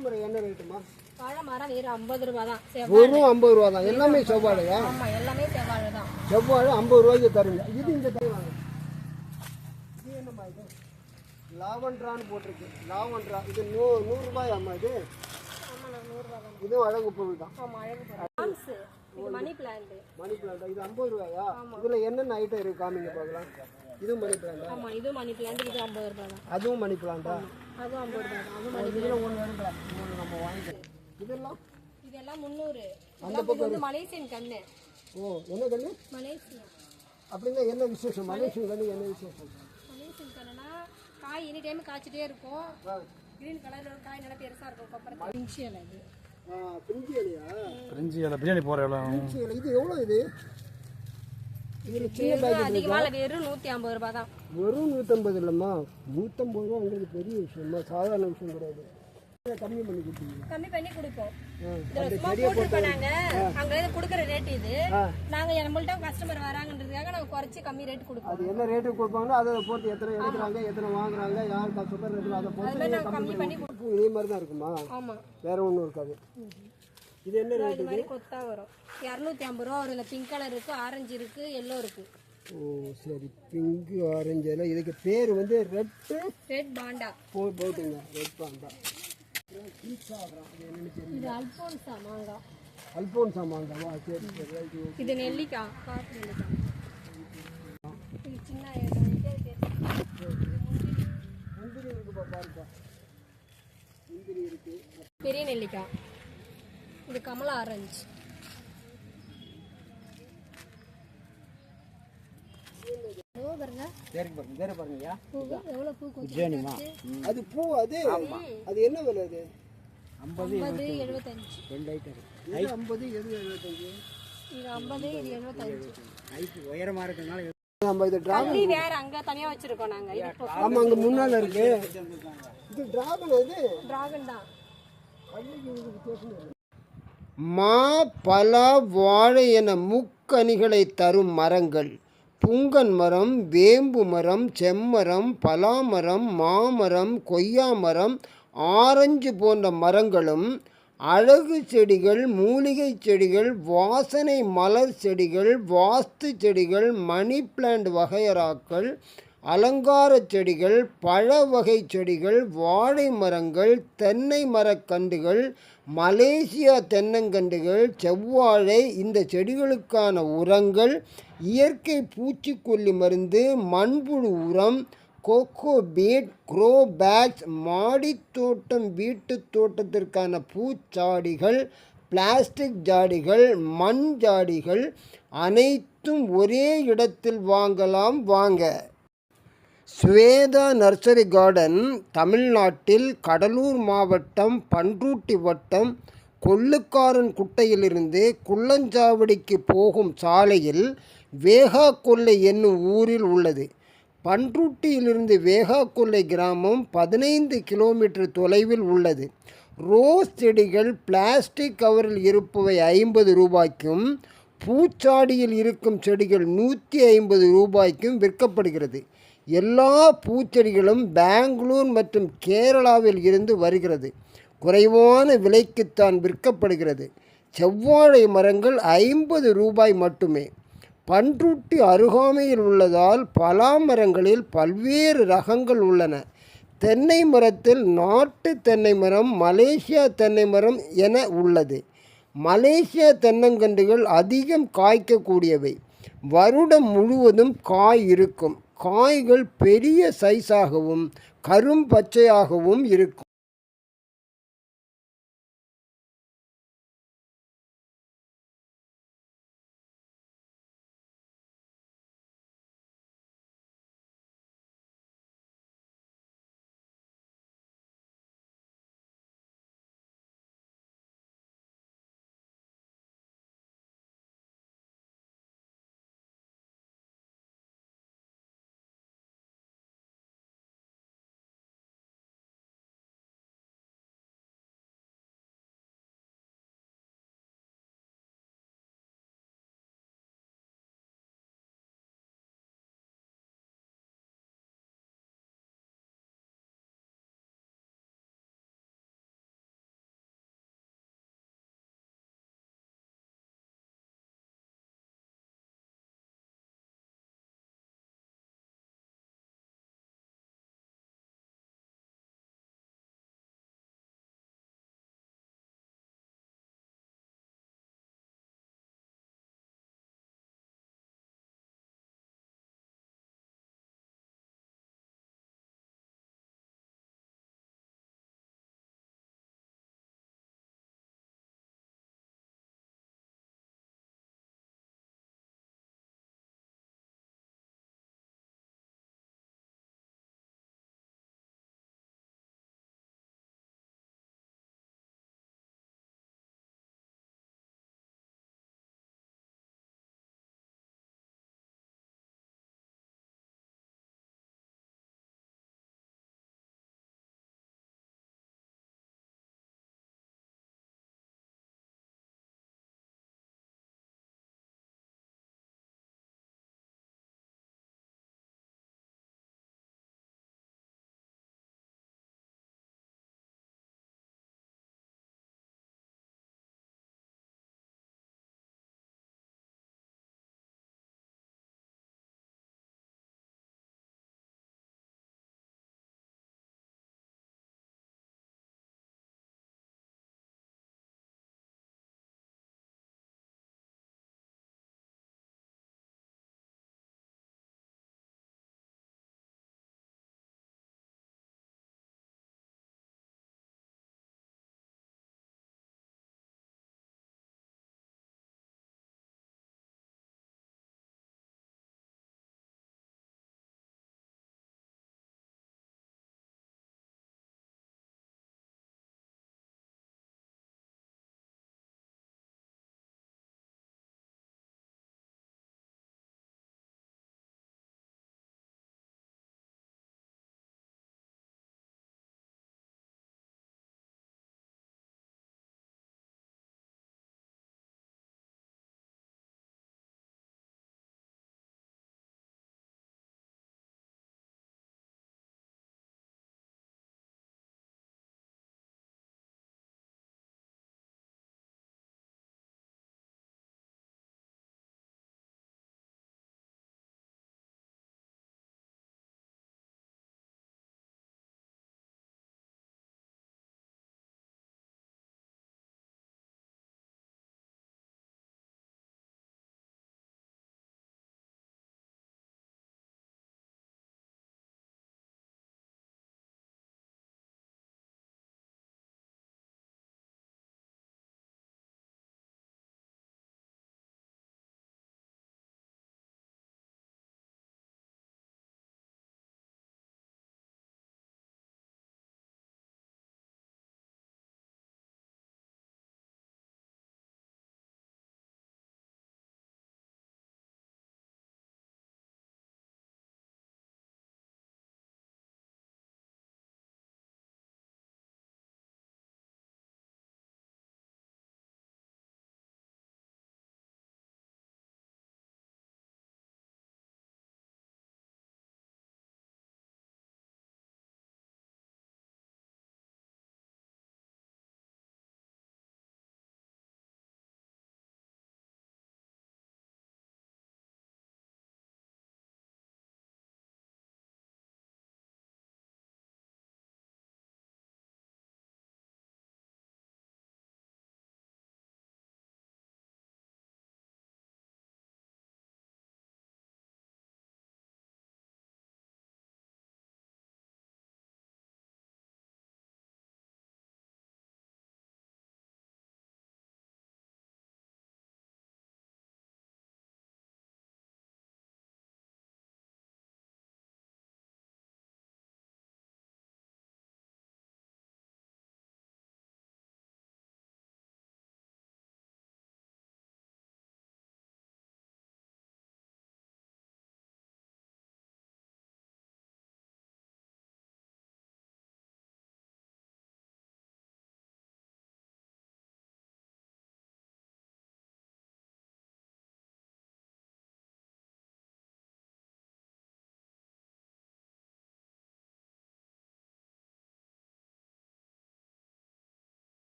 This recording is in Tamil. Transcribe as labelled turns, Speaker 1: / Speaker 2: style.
Speaker 1: மரம் என்ன ரேட்டுமா
Speaker 2: வாழை மரம் வெறும் ஐம்பது ரூபா தான்
Speaker 1: வெறும் ஐம்பது ரூபா தான் எல்லாமே செவ்வாழையா?
Speaker 2: ஆமா எல்லாமே செவ்வாழை தான்
Speaker 1: செவ்வாழை ஐம்பது ரூபாய்க்கு தருங்க இது இந்த தண்ணி வாங்க. இது என்னம்மா இது? லாவண்ட்ரான்னு போட்டிருக்கு. லாவண்ட்ரா. இது நூ நூறுரூபாயாம்மா இது? இதுவும் அழகு பொருள் தான்
Speaker 2: ஆமா அழகு பிளான்ஸ் இது மணி பிளான்ட்
Speaker 1: மணி பிளான்ட் இது ஐம்பது ரூபாயா? இதில் என்னென்ன ஐட்டம் இருக்குது காமிங்க பார்க்கலாம். இதுவும் மணி பிளான்டா
Speaker 2: ஆமா இது மணி பிளான்ட் இது ஐம்பது ரூபா தான்.
Speaker 1: அதுவும் மணி பிளான்டா
Speaker 2: அதுவும் ஐம்பது ரூபா தான். அது மணி
Speaker 1: இதில் நம்ம வாங்கிக்கலாம். இதெல்லாம்?
Speaker 2: இதெல்லாம் முந்நூறு. இதெல்லாம் இது வந்து மலேசியன் கண்ணு
Speaker 1: ஓ என்ன கண்ணு
Speaker 2: மலேசியா
Speaker 1: அப்படின்னா என்ன விசேஷம்? மலேசியன் கண்ணு என்ன விசேஷம்?
Speaker 2: மலேசியன் கண்ணுனா காய் எனி டைம் காய்ச்சிட்டே இருக்கும். கிரீன் கலர்ல ஒரு காய் நல்லா பெருசா இருக்கும் அப்புறம் பிங்ஷியல் இது
Speaker 1: ஆ பிரிஞ்சி இலையா?
Speaker 3: பிரிஞ்சு அதில் பிரியாணி போகிற எவ்வளோ
Speaker 1: பிரிஞ்சி இலை. இது எவ்வளோ இது?
Speaker 2: வெறும் நூத்தி ஐம்பது ரூபாய் தான்.
Speaker 1: வெறும் நூற்றம்பது இல்லைம்மா. நூற்றம்பது ரூபா உங்களுக்கு பெரிய விஷயமா சாதாரண விஷயம் கிடையாது. கம்மி பண்ணி கொடுத்தீங்க
Speaker 2: கம்மி பண்ணி கொடுப்போம். இதுல சும்மா போட்டுருப்போம் நாங்க. அங்க இருந்து கொடுக்குற ரேட் இது.
Speaker 1: ஆ.
Speaker 2: நாங்க நம்மள்ட்ட கஸ்டமர் வராங்கன்றதுக்காக நாங்க குறைச்சி கம்மி ரேட் கொடுப்போம்.
Speaker 1: அது என்ன ரேட்டு கொடுப்பாங்களோ அதை பொறுத்து எத்தனை எடுக்கிறாங்க எத்தனை வாங்குறாங்க யார் கஸ்டமர் இருக்கிறோம் அதை பொறுத்து
Speaker 2: நாங்க கம்மி பண்ணி கொடுப்போம்.
Speaker 1: இதே மாதிரி தான் இருக்குமா?
Speaker 2: ஆமா.
Speaker 1: வேற ஒன்றும் இருக்காது. இது என்ன ரேட்
Speaker 2: இது மாதிரி கொத்தா வரும். இரநூத்தி ஐம்பது ரூபா வரும். இதுல பிங்க் கலர் இருக்கு ஆரஞ்சு இருக்கு எல்லோ இருக்கு.
Speaker 1: ஓ சரி. பிங்க் ஆரஞ்சு எல்லாம். இதுக்கு பேர் வந்து ரெட்டு
Speaker 2: ரெட் பாண்டா.
Speaker 1: போ போட்டுங்க. Red panda.
Speaker 2: இது அல்போன்சா மாங்காய்
Speaker 1: அல்போன்சா மாங்காவா? சரி சரி. ரைட்டு
Speaker 2: இது நெல்லிக்காய் காட்டு நெல்லிக்காய் இது சின்ன.
Speaker 1: முந்திரி இருக்குப்பா பாருப்பா. முந்திரி இருக்கு.
Speaker 2: பெரிய நெல்லிக்காய் இது கமலா ஆரஞ்சு. பாருங்க. பூ எவ்வளோ பூ கொஞ்சம்
Speaker 1: அது பூ அது அது என்ன விலை அது?
Speaker 2: ஐம்பது எழுபத்தஞ்சு.
Speaker 1: ரெண்டு ஐட்டம் இது ஐம்பது எது எழுபத்தஞ்சு?
Speaker 2: இது ஐம்பது இது எழுபத்தஞ்சு.
Speaker 1: ஹைட் உயரமா இருக்கனால நம்ம இது டிரா
Speaker 2: தள்ளி வேற அங்க தனியா வச்சிருக்கோம் நாங்க. இது இப்போ
Speaker 1: ஆமா அங்க முன்னால இருக்கு. இது டிராகன் இது
Speaker 2: டிராகன் தான்
Speaker 1: மா பல வாழை என முக்கனிகளை தரும் மரங்கள். புங்கன் மரம் வேம்பு மரம் செம்மரம் பலாமரம் மாமரம் கொய்யா மரம் ஆரஞ்சு போன்ற மரங்களும் அழகு செடிகள் மூலிகை செடிகள் வாசனை மலர் செடிகள் வாஸ்து செடிகள் மணி பிளான்ட் வகையறாக்கள் அலங்கார செடிகள் பழ வகை செடிகள் வாழை மரங்கள் தென்னை மரக்கன்றுகள் மலேசியா தென்னங்கன்றுகள் செவ்வாழை இந்த செடிகளுக்கான உரங்கள் இயற்கை பூச்சிக்கொல்லி மருந்து மண்புழு உரம் கோகோ பீட் க்ரோ பேக்ஸ் மாடித்தோட்டம் வீட்டு வீட்டுத் தோட்டத்திற்கான பூச்சாடிகள் பிளாஸ்டிக் ஜாடிகள் மண் ஜாடிகள் அனைத்தும் ஒரே இடத்தில் வாங்கலாம். வாங்க. ஸ்வேதா நர்சரி கார்டன் தமிழ்நாட்டில் கடலூர் மாவட்டம் பன்ருட்டி வட்டம் கொள்ளுக்காரன் குட்டையிலிருந்து குள்ளஞ்சாவடிக்கு போகும் சாலையில் வேகாக்கொல்லை என்னும் ஊரில் உள்ளது. பன்ருட்டியிலிருந்து வேகாக்கொல்லை கிராமம் பதினைந்து கிலோமீட்டர் தொலைவில் உள்ளது. ரோஸ் செடிகள் பிளாஸ்டிக் கவரில் இருப்பவை ஐம்பது ரூபாய்க்கும் பூச்சாடியில் இருக்கும் செடிகள் நூற்றி ஐம்பது ரூபாய்க்கும் விற்கப்படுகிறது. எல்லா பூச்செடிகளும் பெங்களூர் மற்றும் கேரளாவில் இருந்து வருகிறது. குறைவான விலைக்குத்தான் விற்கப்படுகிறது. செவ்வாழை மரங்கள் ஐம்பது ரூபாய் மட்டுமே. பன்ருட்டி அருகாமையில் உள்ளதால் பலா மரங்களில் பல்வேறு ரகங்கள் உள்ளன. தென்னை மரத்தில் நாட்டு தென்னை மரம் மலேசியா தென்னை மரம் என உள்ளது. மலேசியா தென்னங்கன்றுகள் அதிகம் காய்க்கக்கூடியவை. வருடம் முழுவதும் காய் இருக்கும். காய்கள் பெரிய சைஸாகவும் கரும் பச்சையாகவும் இருக்கும்.